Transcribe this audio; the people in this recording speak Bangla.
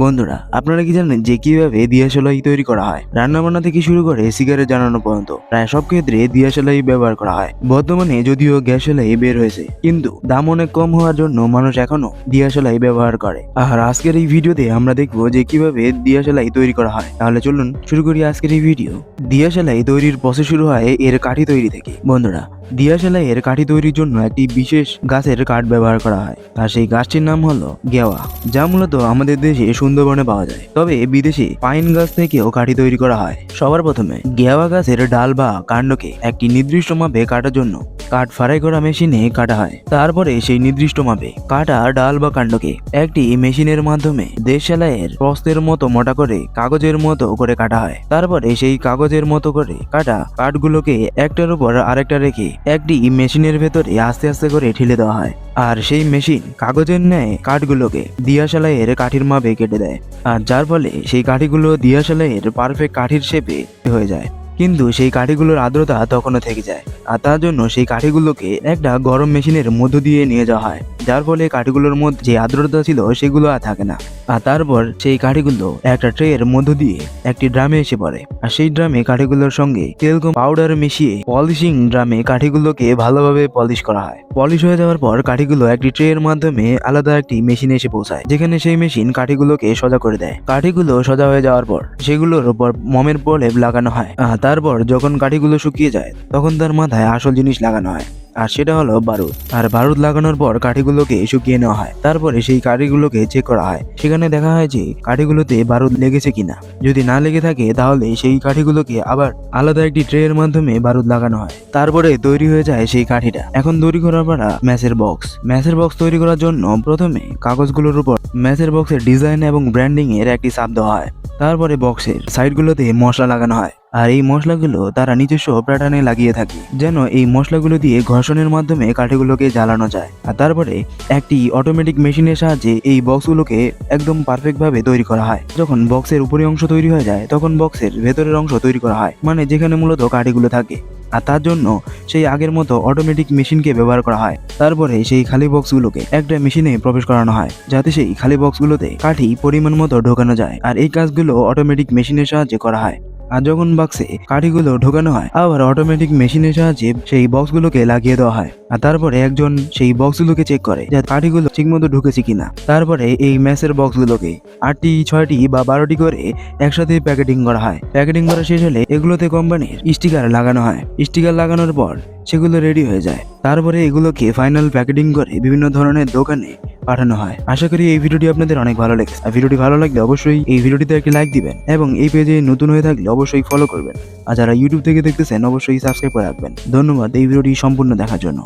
বন্ধুরা, আপনারা কি জানেন যে কীভাবে দিয়াশলাই তৈরি করা হয়? রান্না বান্না থেকে শুরু করে সিগারেট জ্বালানো পর্যন্ত প্রায় সব ক্ষেত্রে দিয়াশলাই ব্যবহার করা হয়। বর্তমানে যদিও গ্যাস সেলাই বের হয়েছে, কিন্তু দাম অনেক কম হওয়ার জন্য মানুষ এখনও দিয়াশলাই ব্যবহার করে। আর আজকের এই ভিডিওতে আমরা দেখব যে কীভাবে দিয়াশলাই তৈরি করা হয়। তাহলে চলুন শুরু করি আজকের এই ভিডিও। দিয়াশলাই তৈরির প্রসেস শুরু হয় এর কাঠি তৈরি থেকে। বন্ধুরা দিয়াশালাই এর কাঠি তৈরির জন্য একটি বিশেষ গাছের কাঠ ব্যবহার করা হয়। আর সেই গাছটির নাম হলো গেওয়া, যা মূলত আমাদের দেশে সুন্দরবনে পাওয়া যায়। তবে বিদেশে পাইন গাছ থেকেও কাঠি তৈরি করা হয়। সবার প্রথমে গেওয়া গাছের ডাল বা কাণ্ডকে একটি নির্দিষ্ট মাপে কাটার জন্য কাঠ ফারাই করা মেশিনে কাটা হয়। তারপরে সেই নির্দিষ্ট মাপে কাটা ডাল বা কাণ্ডকে একটি মেশিনের মাধ্যমে দেশ সেলাইয়ের প্রস্তের মতো মোটা করে কাগজের মতো করে কাটা হয়। তারপরে সেই কাগজের মতো করে কাটা কাঠগুলোকে একটার উপর আরেকটা রেখে একটি মেশিনের ভেতরে আস্তে আস্তে করে ঠেলে দেওয়া হয়। আর সেই মেশিন কাগজের ন্যায় কাঠগুলোকে দিয়াশালাইয়ের কাঠির মাপে কেটে দেয়। আর যার ফলে সেই কাঠিগুলো দিয়াশালাইয়ের পারফেক্ট কাঠির শেপে হয়ে যায়। কিন্তু সেই কাঠিগুলোর আর্দ্রতা তখনও থেকে যায়। আর তার জন্য সেই কাঠিগুলোকে একটা গরম মেশিনের মধ্য দিয়ে নিয়ে যাওয়া হয়। যার ফলে কাঠিগুলোর মধ্যে যে আর্দ্রতা ছিল সেগুলো আর থাকে না। আর তারপর সেই কাঠিগুলো একটা ট্রের মধ্য দিয়ে একটি ড্রামে এসে পড়ে। আর সেই ড্রামে কাঠিগুলোর সঙ্গে তেলকম পাউডার মিশিয়ে পলিশিং ড্রামে কাঠিগুলোকে ভালোভাবে পলিশ করা হয়। পলিশ হয়ে যাওয়ার পর কাঠিগুলো একটি ট্রের মাধ্যমে আলাদা একটি মেশিনে এসে পৌঁছায়, যেখানে সেই মেশিন কাঠিগুলোকে সোজা করে দেয়। কাঠিগুলো সোজা হয়ে যাওয়ার পর সেগুলোর উপর মমের প্রলেপ লাগানো হয়। আর তারপর যখন কাঠিগুলো শুকিয়ে যায়, তখন তার মাথায় আসল জিনিস লাগানো হয়। আর সেটা হলো বারুদ। আর বারুদ লাগানোর পর কাঠিগুলোকে শুকিয়ে নেওয়া হয়। তারপরে সেই কাঠিগুলোকে চেক করা হয়। সেখানে দেখা হয় যে কাঠিগুলোতে বারুদ লেগেছে কিনা। যদি না লেগে থাকে, তাহলে সেই কাঠিগুলোকে আবার আলাদা একটি ট্রে এর মাধ্যমে বারুদ লাগানো হয়। তারপরে তৈরি হয়ে যায় সেই কাঠিটা। এখন তৈরি করার পারা ম্যাচের বক্স। ম্যাচের বক্স তৈরি করার জন্য প্রথমে কাগজগুলোর উপর ম্যাচের বক্সের ডিজাইন এবং ব্র্যান্ডিং এর একটি চাপ দেওয়া হয়। তারপরে বক্সের সাইডগুলোতে মশলা লাগানো হয়। আর এই মশলাগুলো তারা নিজস্ব প্যাটার্নে লাগিয়ে থাকে, যেন এই মশলাগুলো দিয়ে ঘর্ষণের মাধ্যমে কাঠিগুলোকে জ্বালানো যায়। আর তারপরে একটি অটোমেটিক মেশিনের সাহায্যে এই বক্সগুলোকে একদম পারফেক্ট ভাবে তৈরি করা হয়। যখন বক্সের উপরি অংশ তৈরি হয়ে যায়, তখন বক্সের ভেতরের অংশ তৈরি করা হয় মানে যেখানে মূলত কাঠিগুলো থাকে। আর তার জন্য সেই আগের মতো অটোমেটিক মেশিনকে ব্যবহার করা হয়। তারপরে সেই খালি বক্সগুলোকে একটা মেশিনে প্রবেশ করানো হয়, যাতে সেই খালি বক্সগুলোতে কাঠি পরিমাণ মতো ঢোকানো যায়। আর এই কাজগুলো অটোমেটিক মেশিনের সাহায্যে করা হয়। আর যখন বাক্সে কাঠিগুলো ঢোকানো হয়, আবার অটোমেটিক মেশিনের সাহায্যে সেই বক্সগুলোকে লাগিয়ে দেওয়া হয়। আর তারপরে একজন সেই বক্সগুলোকে চেক করে যে কাঠিগুলো ঠিকমতো ঢুকেছে কিনা। তারপরে এই ম্যাচের বক্সগুলোকে আটটি, ছয়টি বা বারোটি করে একসাথে প্যাকেটিং করা হয়। প্যাকেটিং করা শেষ হলে এগুলোতে কোম্পানির স্টিকার লাগানো হয়। স্টিকার লাগানোর পর সেগুলো রেডি হয়ে যায়। তারপরে এগুলোকে ফাইনাল প্যাকেটিং করে বিভিন্ন ধরনের দোকানে পাঠানো হয়। আশা করি এই ভিডিওটি আপনাদের অনেক ভালো লেগেছে। আর ভিডিওটি ভালো লাগলে অবশ্যই এই ভিডিওটিতে একটি লাইক দিবেন এবং এই পেজে নতুন হয়ে থাকলে অবশ্যই ফলো করবেন। আর যারা ইউটিউব থেকে দেখতেছেন, অবশ্যই সাবস্ক্রাইব করে রাখবেন। ধন্যবাদ এই ভিডিওটি সম্পূর্ণ দেখার জন্য।